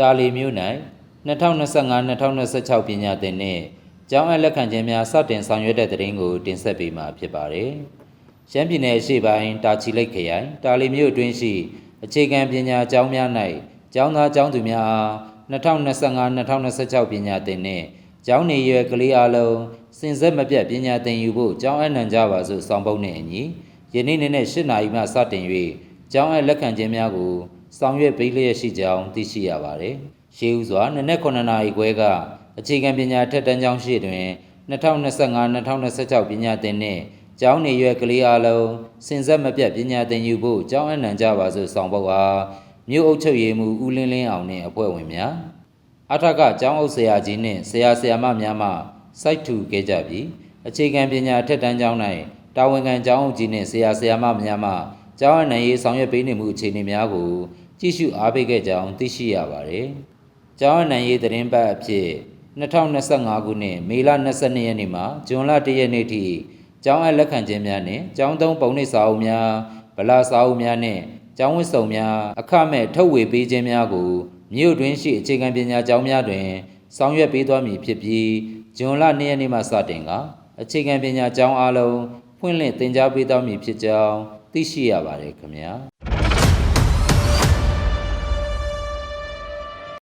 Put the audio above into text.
တာလီမြို့၌2025-2026ပညာသင်နှင့်ကျောင်းအပ်လက်ခံခြင်းများစတင်ဆောင်ရွက်တဲ့တဲ့ရင်ကိုတင်ဆက်ပေးမှာဖြစ်ပါတယ်။ရှမ်းပြည်နယ်အရှေ့ပိုင်းတာချီလိတ်ခရိုင်တာလီမြို့အတွင်းရှိအခြေခံပညာကျောင်းများ၌ကျောင်းသားကျောင်းသူများအား2025-2026ပညာသင်နှင့်ကျောင်းနေရွယ်ကလေးအလုံးစင်ဆက်မပြတ်ပညာသင်ယူဖို့ကျောင်းအပ်နှံကြပါစို့ဆောင်ပုဒ်နှင့်အညီယနေ့နေ့နဲ့8နာရီမှစတင်၍ကျောင်းအပ်လက်ခံခြင်းများကို ဆောင်ရွက်ပေးလျက်ရှိကြောင်းသိရှိရပါတယ်။ရှေးဦးစွာနနက်9နာရီခွဲကအခြေခံပညာထက်တန်းကျောင်းရှိတွင်2025-2026ပညာသင်နှင့်ကျောင်းနေရွယ်ကလေးအလုံးစင်ဆက်မပြတ်ပညာသင်ယူဖို့ကျောင်းအနှံကြပါစို့ဆောင်ပုဒ်အားမြို့အုပ်ချုပ်ရေးမှူးဦးလင်းလင်းအောင်နှင့်အဖွဲ့ဝင်များအထက်ကကျောင်းအုပ်ဆရာကြီးနှင့်ဆရာဆရာမများမှစိုက်ထူခဲ့ကြပြီးအခြေခံပညာထက်တန်းကျောင်း၌တာဝန်ခံကျောင်းအုပ်ကြီးနှင့်ဆရာဆရာမများမှကျောင်းအနှံရေးဆောင်ရွက်ပေးနေမှုအခြေအနေများကို ကြည့်ရှုအားပေးခဲ့ကြောင်းသိရှိရပါတယ်။ကျောင်းအနှံရေးသတင်းပတ်အဖြစ်2025ခုနှစ်မေလ22ရက်နေ့မှဇွန်လ1ရက်နေ့ထိကျောင်းအပ်လက်ခံခြင်းများနှင့်ကျောင်းသုံးပုံနှိပ်စာအုပ်များဗလာစာအုပ်များနှင့်ကျောင်းဝတ်စုံများအခမဲ့ထုတ်ဝေပေးခြင်းများကိုမြို့တွင်ရှိအခြေခံပညာကျောင်းများတွင် ဆောင်ရွက်ပေးသွားမည်ဖြစ်ပြီးဇွန်လ2ရက်နေ့မှစတင်ကအခြေခံပညာကျောင်းအားလုံးဖွင့်လှစ်သင်ကြားပေးသွားမည်ဖြစ်ကြောင်းသိရှိရပါတယ်ခင်ဗျာ။